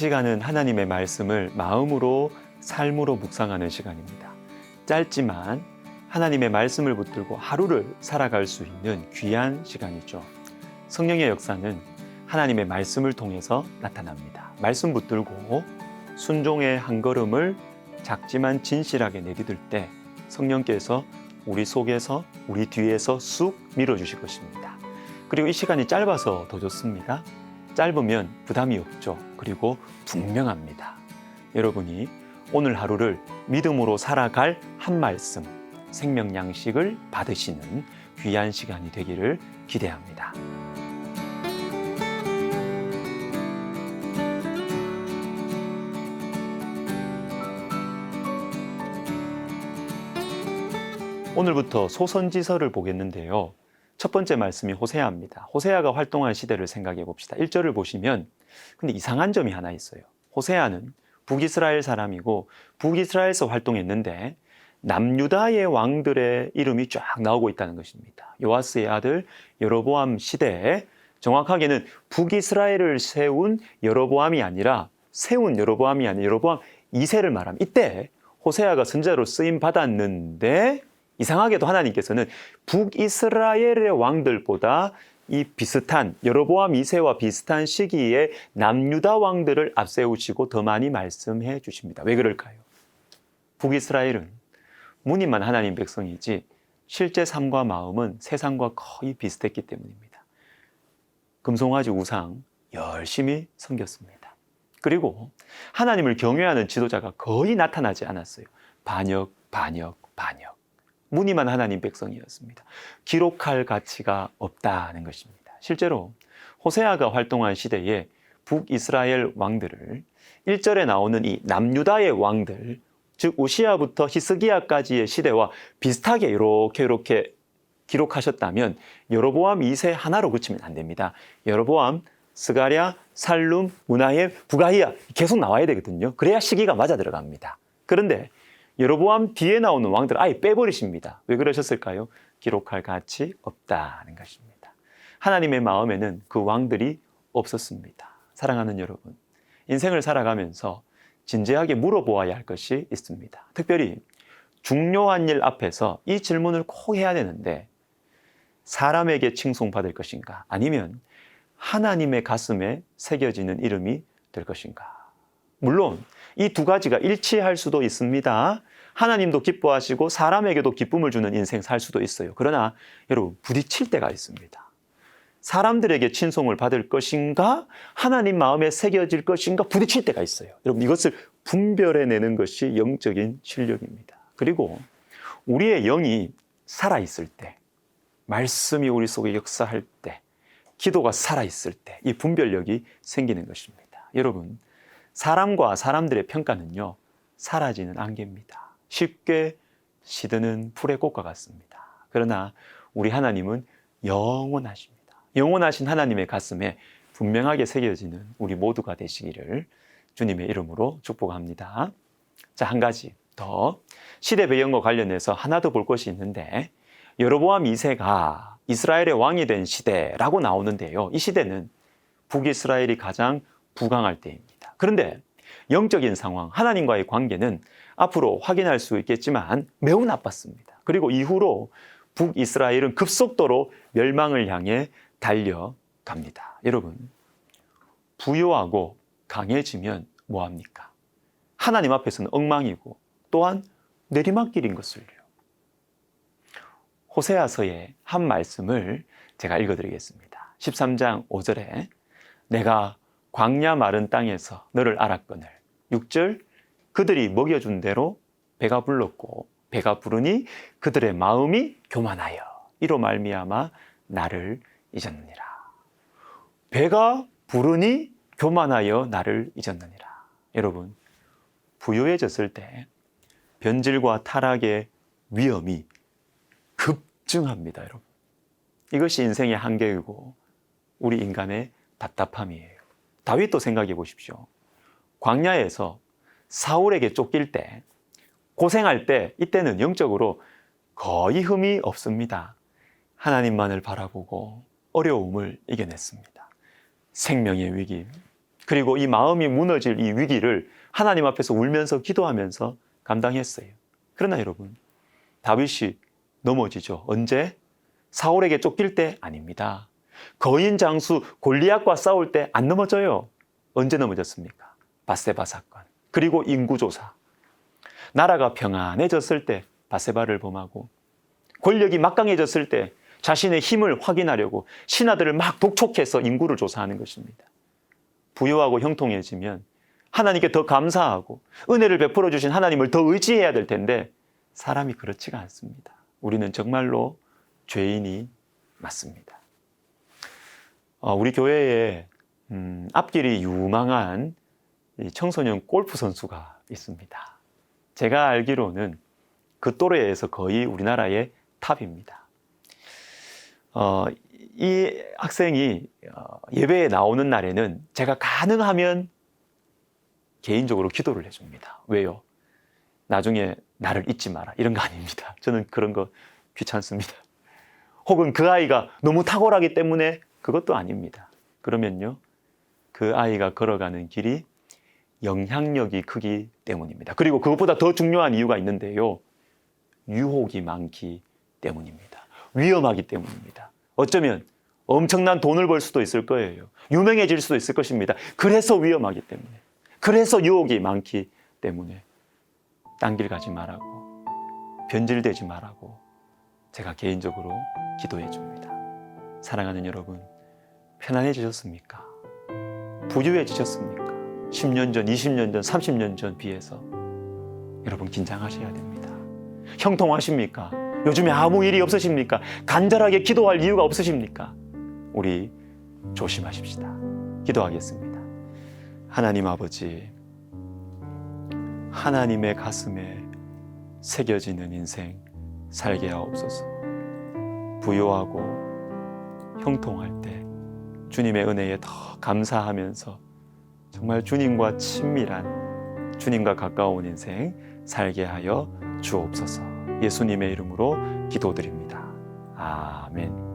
시간은 하나님의 말씀을 마음으로 삶으로 묵상하는 시간입니다. 짧지만 하나님의 말씀을 붙들고 하루를 살아갈 수 있는 귀한 시간이죠. 성령의 역사는 하나님의 말씀을 통해서 나타납니다. 말씀 붙들고 순종의 한 걸음을 작지만 진실하게 내디딜 때 성령께서 우리 속에서 우리 뒤에서 쑥 밀어주실 것입니다. 그리고 이 시간이 짧아서 더 좋습니다. 짧으면 부담이 없죠. 그리고 분명합니다. 여러분이 오늘 하루를 믿음으로 살아갈 한 말씀, 생명 양식을 받으시는 귀한 시간이 되기를 기대합니다. 오늘부터 소선지서를 보겠는데요. 첫 번째 말씀이 호세아입니다. 호세아가 활동한 시대를 생각해 봅시다. 1절을 보시면 근데 이상한 점이 하나 있어요. 호세아는 북이스라엘 사람이고 북이스라엘에서 활동했는데 남유다의 왕들의 이름이 쫙 나오고 있다는 것입니다. 요아스의 아들 여로보암 시대에 정확하게는 북이스라엘을 세운 여로보암이 아니라 세운 여로보암이 아니라 여로보암 2세를 말합니다. 이때 호세아가 선자로 쓰임 받았는데 이상하게도 하나님께서는 북이스라엘의 왕들보다 이 비슷한 여로보암 2세와 비슷한 시기에 남유다 왕들을 앞세우시고 더 많이 말씀해 주십니다. 왜 그럴까요? 북이스라엘은 무늬만 하나님 백성이지 실제 삶과 마음은 세상과 거의 비슷했기 때문입니다. 금송아지 우상 열심히 섬겼습니다. 그리고 하나님을 경외하는 지도자가 거의 나타나지 않았어요. 반역, 반역, 반역. 무늬만 하나님 백성이었습니다. 기록할 가치가 없다는 것입니다. 실제로 호세아가 활동한 시대에 북이스라엘 왕들을 1절에 나오는 이 남유다의 왕들, 즉 우시아부터 히스기야까지의 시대와 비슷하게 이렇게 이렇게 기록하셨다면 여로보암 2세 하나로 그치면 안 됩니다. 여로보암, 스가랴, 살룸, 무나헬, 부가히야 계속 나와야 되거든요. 그래야 시기가 맞아 들어갑니다. 그런데 여로보암 뒤에 나오는 왕들 아예 빼버리십니다. 왜 그러셨을까요? 기록할 가치 없다는 것입니다. 하나님의 마음에는 그 왕들이 없었습니다. 사랑하는 여러분, 인생을 살아가면서 진지하게 물어보아야 할 것이 있습니다. 특별히 중요한 일 앞에서 이 질문을 꼭 해야 되는데 사람에게 칭송받을 것인가? 아니면 하나님의 가슴에 새겨지는 이름이 될 것인가? 물론 이 두 가지가 일치할 수도 있습니다. 하나님도 기뻐하시고 사람에게도 기쁨을 주는 인생 살 수도 있어요. 그러나 여러분 부딪힐 때가 있습니다. 사람들에게 친송을 받을 것인가 하나님 마음에 새겨질 것인가 부딪힐 때가 있어요. 여러분 이것을 분별해 내는 것이 영적인 실력입니다. 그리고 우리의 영이 살아 있을 때 말씀이 우리 속에 역사할 때 기도가 살아 있을 때 이 분별력이 생기는 것입니다. 여러분 사람과 사람들의 평가는요 사라지는 안개입니다. 쉽게 시드는 풀의 꽃과 같습니다. 그러나 우리 하나님은 영원하십니다. 영원하신 하나님의 가슴에 분명하게 새겨지는 우리 모두가 되시기를 주님의 이름으로 축복합니다. 자, 한 가지 더 시대 배경과 관련해서 하나 더 볼 것이 있는데 여로보암 2세가 이스라엘의 왕이 된 시대라고 나오는데요. 이 시대는 북이스라엘이 가장 부강할 때입니다. 그런데 영적인 상황, 하나님과의 관계는 앞으로 확인할 수 있겠지만 매우 나빴습니다. 그리고 이후로 북이스라엘은 급속도로 멸망을 향해 달려갑니다. 여러분, 부유하고 강해지면 뭐합니까? 하나님 앞에서는 엉망이고 또한 내리막길인 것을요. 호세아서의 한 말씀을 제가 읽어드리겠습니다. 13장 5절에 내가 광야 마른 땅에서 너를 알았거늘 6절 그들이 먹여준 대로 배가 불렀고 배가 부르니 그들의 마음이 교만하여 이로 말미암아 나를 잊었느니라. 배가 부르니 교만하여 나를 잊었느니라. 여러분 부유해졌을 때 변질과 타락의 위험이 급증합니다, 여러분. 이것이 인생의 한계이고 우리 인간의 답답함이에요. 다윗도 생각해 보십시오. 광야에서 사울에게 쫓길 때, 고생할 때, 이때는 영적으로 거의 흠이 없습니다. 하나님만을 바라보고 어려움을 이겨냈습니다. 생명의 위기, 그리고 이 마음이 무너질 이 위기를 하나님 앞에서 울면서 기도하면서 감당했어요. 그러나 여러분, 다윗이 넘어지죠. 언제? 사울에게 쫓길 때 아닙니다. 거인 장수 골리앗과 싸울 때 안 넘어져요. 언제 넘어졌습니까? 바세바 사건. 그리고 인구조사. 나라가 평안해졌을 때 바세바를 범하고 권력이 막강해졌을 때 자신의 힘을 확인하려고 신하들을 막 독촉해서 인구를 조사하는 것입니다. 부유하고 형통해지면 하나님께 더 감사하고 은혜를 베풀어 주신 하나님을 더 의지해야 될 텐데 사람이 그렇지가 않습니다. 우리는 정말로 죄인이 맞습니다. 어, 우리 교회에 음, 앞길이 유망한 이 청소년 골프 선수가 있습니다. 제가 알기로는 그 또래에서 거의 우리나라의 탑입니다. 어, 이 학생이 어, 예배에 나오는 날에는 제가 가능하면 개인적으로 기도를 해줍니다. 왜요? 나중에 나를 잊지 마라. 이런 거 아닙니다. 저는 그런 거 귀찮습니다. 혹은 그 아이가 너무 탁월하기 때문에 그것도 아닙니다. 그러면요, 그 아이가 걸어가는 길이 영향력이 크기 때문입니다. 그리고 그것보다 더 중요한 이유가 있는데요. 유혹이 많기 때문입니다. 위험하기 때문입니다. 어쩌면 엄청난 돈을 벌 수도 있을 거예요. 유명해질 수도 있을 것입니다. 그래서 위험하기 때문에. 그래서 유혹이 많기 때문에. 딴 길 가지 말라고. 변질되지 말라고. 제가 개인적으로 기도해 줍니다. 사랑하는 여러분, 편안해지셨습니까? 부유해지셨습니까? 10년 전, 20년 전, 30년 전 비해서 여러분 긴장하셔야 됩니다. 형통하십니까? 요즘에 아무 일이 없으십니까? 간절하게 기도할 이유가 없으십니까? 우리 조심하십시다. 기도하겠습니다. 하나님 아버지, 하나님의 가슴에 새겨지는 인생 살게 하옵소서. 부요하고 형통할 때 주님의 은혜에 더 감사하면서 정말 주님과 친밀한 주님과 가까운 인생 살게 하여 주옵소서. 예수님의 이름으로 기도드립니다. 아멘.